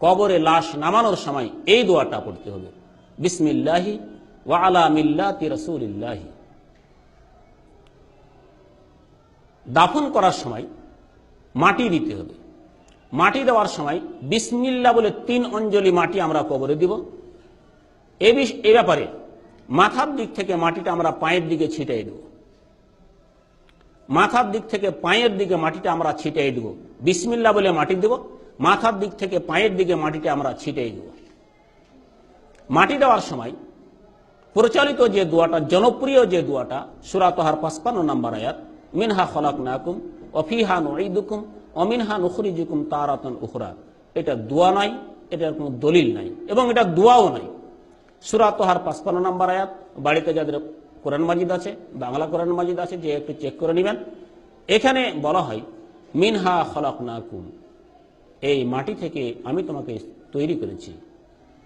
কবরে লাশ নামানোর সময় এই দোয়াটা পড়তে হবে। বিসমিল্লাহি ওয়া আলা মিল্লাতি রাসূলিল্লাহি। দাফন করার সময় মাটি দিতে হবে। মাটি দেওয়ার সময় বিসমিল্লা বলে তিন অঞ্জলি মাটি আমরা কবরে দিব। এ বিষ- এ ব্যাপারে মাথার দিক থেকে মাটিটা আমরা পায়ের দিকে ছিটাই দেব। মাথার দিক থেকে পায়ের দিকে মাটিটা আমরা ছিটাই দেব। বিসমিল্লা বলে মাটি দেব। মাথার দিক থেকে পায়ের দিকে মাটিটা আমরা ছিটাই দেব। মাটি দেওয়ার সময় প্রচলিত যে দোয়াটা, জনপ্রিয় যে দোয়াটা, সুরাতহার পাঁচপান্ন নাম্বার আয়াত, মিনহা খলাক নাকুম অফিহা নুকুম অমিনহা নুখরিজুকুম তারাতন উখরা। এটা দোয়া নাই, এটার কোনো দলিল নাই এবং এটা দোয়াও নাই। সুরাতহার পাঁচপান্ন নাম্বার আয়াত, বাড়িতে যাদের কোরআন মাজিদ আছে, বাংলা কোরআন মাজিদ আছে, যে একটু চেক করে নেবেন। এখানে বলা হয়, মিনহা খলাক নাকুম এই মাটি থেকে আমি তোমাকে তৈরি করেছি।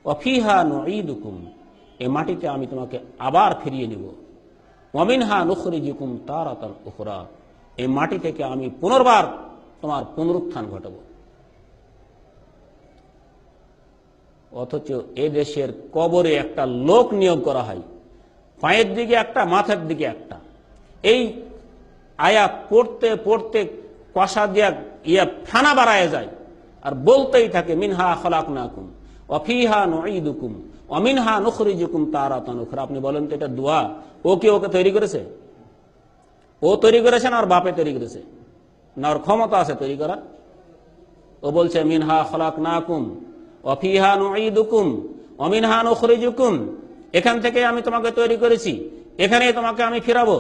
অফিহা নুকুম এই মাটিতে আমি তোমাকে আবার ফিরিয়ে নিব। অমিনহা নুখরিজুকুম তারাতান উখরা এই মাটি থেকে আমি পুনর্বার তোমার পুনরুত্থান ঘটাবো। অথচ এ দেশের কবরে একটা লোক নিয়োগ করা হয়, পায়ের দিকে একটা, মাথার দিকে একটা। এই আয়া পড়তে পড়তে কষা দিয়া ইয়া ফেনা বাড়ায় যায়। আর বলতেই থাকে, মিনহা খলাক নাকুম অফিহা নঈদুকুম অমিনহা নুখরিজুকুম তারাতান উখরা। আপনি বলেন তো এটা দোয়া। ও কি ওকে তৈরি করেছে? ও তৈরি করেছে না আর বাপে তৈরি করেছে? না ওর ক্ষমতা আছে তৈরি করা? ও বলছে, মিনহা খলাক নাকুম অফিহা নুঈদুকুম অমিনহা নুখরি নুখরিজুকুম, এখান থেকে আমি তোমাকে তৈরি করেছি এখানে তোমাকে আমি ফিরাবো,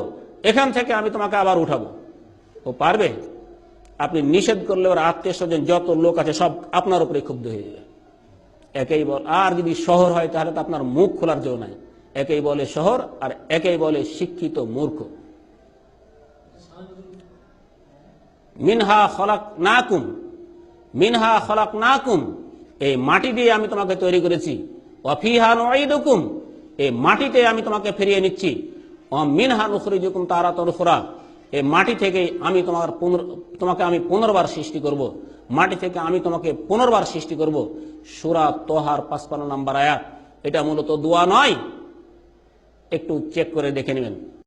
এখান থেকে আমি তোমাকে আবার উঠাবো। ও পারবে? আপনি নিষেধ করলে ওর আত্মীয় স্বজন যত লোক আছে সব আপনার উপরে ক্ষুব্ধ হয়ে যাবে। একেই বল, আর যদি শহর হয় তাহলে তো আপনার মুখ খোলার জন্য নাই। একেই বলে শহর আর একেই বলে শিক্ষিত মূর্খ। মিনহা খলাক নাকুম, মিনহা খলাক নাকুম, এই মাটি দিয়ে আমি তোমাকে তৈরি করেছি। অফিহা নুকুম এই মাটিতে আমি তোমাকে ফিরিয়ে নিচ্ছি। মিনহা নুখরিজুকুম তারা তরুখরা এই মাটি থেকে আমি তোমার পুনর- তোমাকে আমি পুনর্বার সৃষ্টি করব। মাটি থেকে আমি তোমাকে পুনর্বার সৃষ্টি করব। সুরা তোহার পাঁচপান্ন নাম্বার আয়াত। এটা মূলত দোয়া নয়। একটু চেক করে দেখে নেবেন।